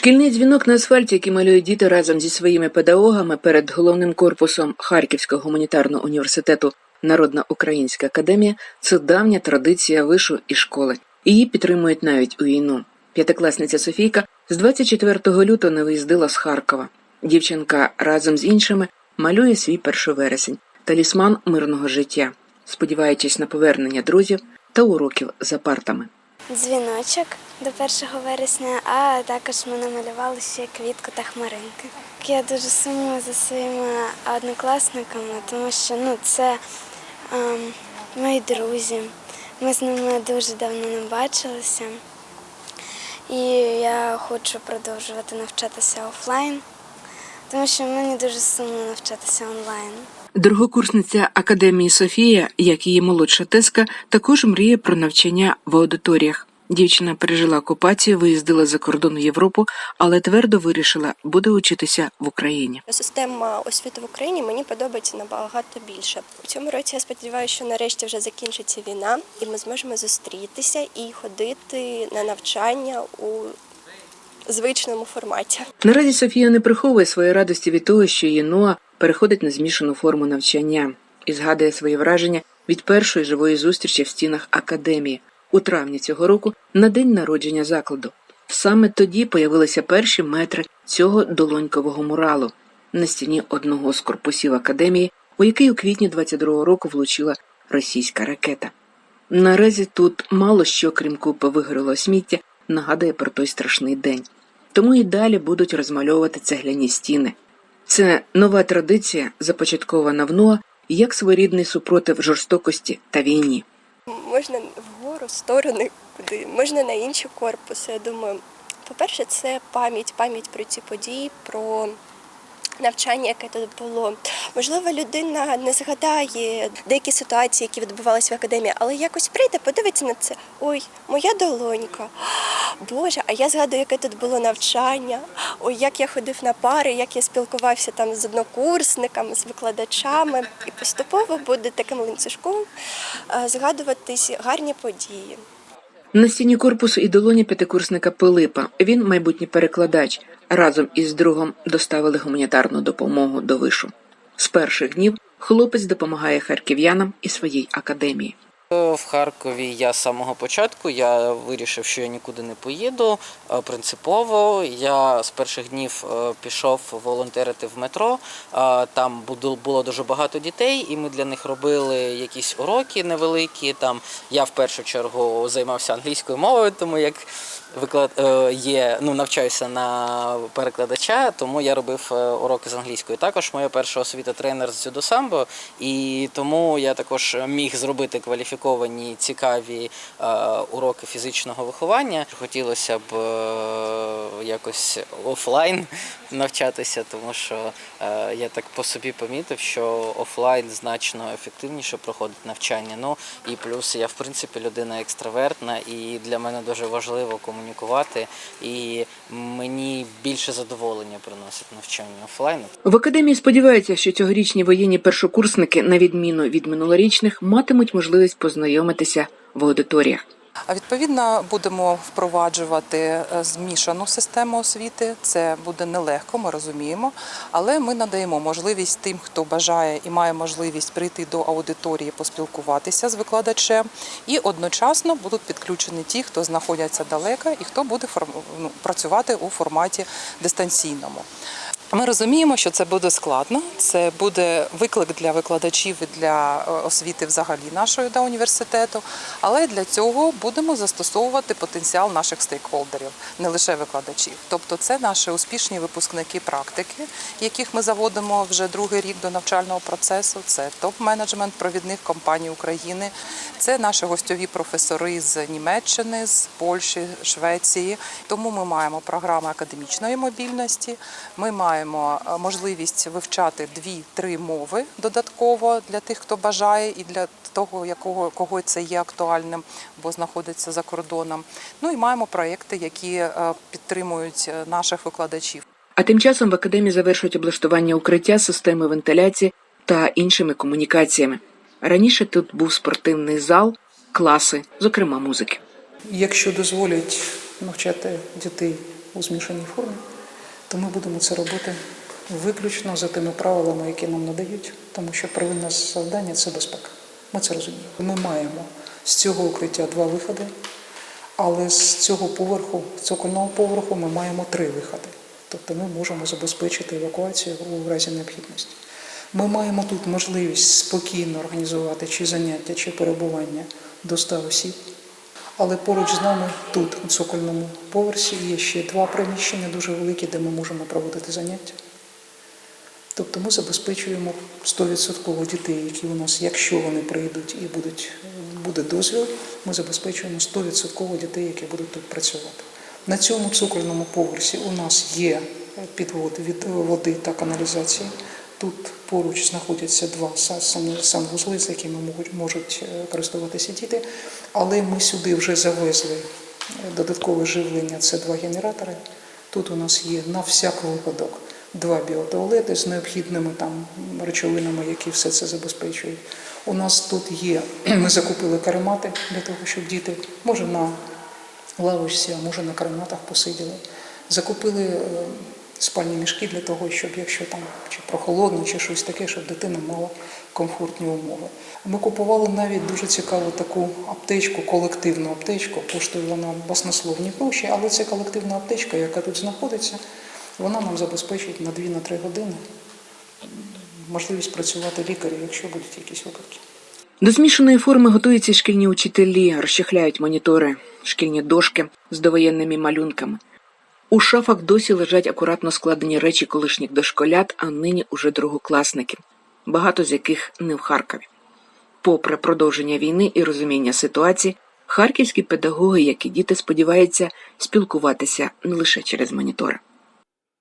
Шкільний дзвінок на асфальті, який малюють діти разом зі своїми педагогами перед головним корпусом Харківського гуманітарного університету Народна Українська академія це давня традиція вишу і школи. Її підтримують навіть у війну. П'ятикласниця Софійка з 24 лютого не виїздила з Харкова. Дівчинка разом з іншими малює свій перший вересень, талісман мирного життя, сподіваючись на повернення друзів та уроків за партами. Дзвіночок до 1 вересня, а також ми намалювали ще квітку та хмаринки. Я дуже сумую за своїми однокласниками, тому що ну, це ем, мої друзі. Ми з ними дуже давно не бачилися. І я хочу продовжувати навчатися офлайн, тому що мені дуже сумно навчатися онлайн. Другокурсниця академії Софія, як її молодша теска, також мріє про навчання в аудиторіях. Дівчина пережила окупацію, виїздила за кордон в Європу, але твердо вирішила буде учитися в Україні. Система освіти в Україні мені подобається набагато більше. У цьому році я сподіваюся, що нарешті вже закінчиться війна, і ми зможемо зустрітися і ходити на навчання у звичному форматі. Наразі Софія не приховує своєї радості від того, що її Ноа переходить на змішану форму навчання і згадує свої враження від першої живої зустрічі в стінах академії у травні цього року на день народження закладу. Саме тоді появилися перші метри цього долонькового муралу на стіні одного з корпусів академії, у який у квітні 22-го року влучила російська ракета. Наразі тут мало що, крім купи вигорілого сміття, нагадує про той страшний день. Тому і далі будуть розмальовувати цегляні стіни. Це нова традиція, започаткована в НОА як своєрідний супротив жорстокості та війні. Можна вгору, сторони, куди можна на інші корпуси. Я думаю, по-перше, це пам'ять, пам'ять про ці події, про навчання, яке тут було. Можливо, людина не згадає деякі ситуації, які відбувалися в академії, але якось прийде, подивиться на це. Ой, моя долонька. Боже, а я згадую, яке тут було навчання. Ой, як я ходив на пари, як я спілкувався там з однокурсниками, з викладачами. І поступово буде таким ланцюжком е, згадуватись гарні події. На стіні корпусу і долоні п'ятикурсника Пилипа. Він майбутній перекладач. Разом із другом доставили гуманітарну допомогу до вишу. З перших днів хлопець допомагає харків'янам і своїй академії. В Харкові я з самого початку я вирішив, що я нікуди не поїду. Е, Принципово я з перших днів е, пішов волонтерити в метро. Е, Там було дуже багато дітей, і ми для них робили якісь уроки невеликі. Там я в першу чергу займався англійською мовою, тому як виклад е, є, ну навчаюся на перекладача, тому я робив е, уроки з англійської. Також моя перша освіта тренер з дзюдо самбо, і тому я також міг зробити кваліфіковані цікаві е, уроки фізичного виховання. Хотілося б якось офлайн навчатися, тому що я так по собі помітив, що офлайн значно ефективніше проходить навчання. Ну і плюс я в принципі людина екстравертна, і для мене дуже важливо комунікувати. І мені більше задоволення приносить навчання офлайну. В академії сподіваються, що цьогорічні воєнні першокурсники, на відміну від минулорічних, матимуть можливість познайомитися в аудиторіях. А відповідно будемо впроваджувати е, змішану систему освіти. Це буде нелегко, ми розуміємо, але ми надаємо можливість тим, хто бажає і має можливість прийти до аудиторії, поспілкуватися з викладачем, і одночасно будуть підключені ті, хто знаходяться далеко і хто буде ну, працювати у форматі дистанційному. Ми розуміємо, що це буде складно. Це буде виклик для викладачів і для е, освіти взагалі нашої да, університету. Але для цього будемо застосовувати потенціал наших стейкхолдерів, не лише викладачів. Тобто, це наші успішні випускники практики, яких ми заводимо вже другий рік до навчального процесу. Це топ-менеджмент провідних компаній України. Це наші гостьові професори з Німеччини, з Польщі, Швеції. Тому ми маємо програми академічної мобільності. Ми маємо е, можливість вивчати дві-три мови додатково для тих, хто бажає, і для того, якого кого це є актуальним, бо знаходиться за кордоном. Ну і маємо проекти, які е, підтримують е, наших викладачів. А тим часом в академії завершують облаштування укриття, системи вентиляції та іншими комунікаціями. Раніше тут був спортивний зал, класи, зокрема музики. Якщо дозволять навчати дітей у змішаній формі, то ми будемо це робити виключно за тими правилами, які нам надають, тому що первинне завдання це безпека. Ми це розуміємо. Ми маємо з цього укриття два виходи, але з цього поверху, з цокольного поверху, ми маємо три виходи. Тобто ми можемо забезпечити евакуацію у разі необхідності. Ми маємо тут можливість спокійно організувати чи заняття, чи перебування до 100 осіб. Але поруч з нами тут, у цокольному поверсі, є ще два приміщення дуже великі, де ми можемо проводити заняття. Тобто ми забезпечуємо 100% дітей, які у нас, якщо вони прийдуть і будуть, буде дозвіл, ми забезпечуємо 100% дітей, які будуть тут працювати. На цьому цокольному поверсі у нас є підвод від води та каналізації. Тут поруч знаходяться два са- сан- санвузли, з якими можуть- можуть е, користуватися діти. Але ми сюди вже завезли е, додаткове живлення, це два генератори. Тут у нас є на всяк випадок два біотуалети з необхідними там речовинами, які все це забезпечують. У нас тут є, ми закупили каремати для того, щоб діти, може на лавочці, а може на карематах посиділи. Закупили е, спальні мішки для того, щоб якщо там чи прохолодно, чи щось таке, щоб дитина мала комфортні умови. Ми купували навіть дуже цікаву таку аптечку, колективну аптечку. Коштує вона баснословні гроші, але це колективна аптечка, яка тут знаходиться, вона нам забезпечить на 2-3 години можливість працювати лікарю, якщо будуть якісь випадки. До змішаної форми готуються шкільні учителі, розчехляють монітори, шкільні дошки з довоєнними малюнками. У шафах досі лежать акуратно складені речі колишніх дошколят, а нині уже другокласників, багато з яких не в Харкові. Попри продовження війни і розуміння ситуації, харківські педагоги, як і діти, сподіваються спілкуватися не лише через монітори.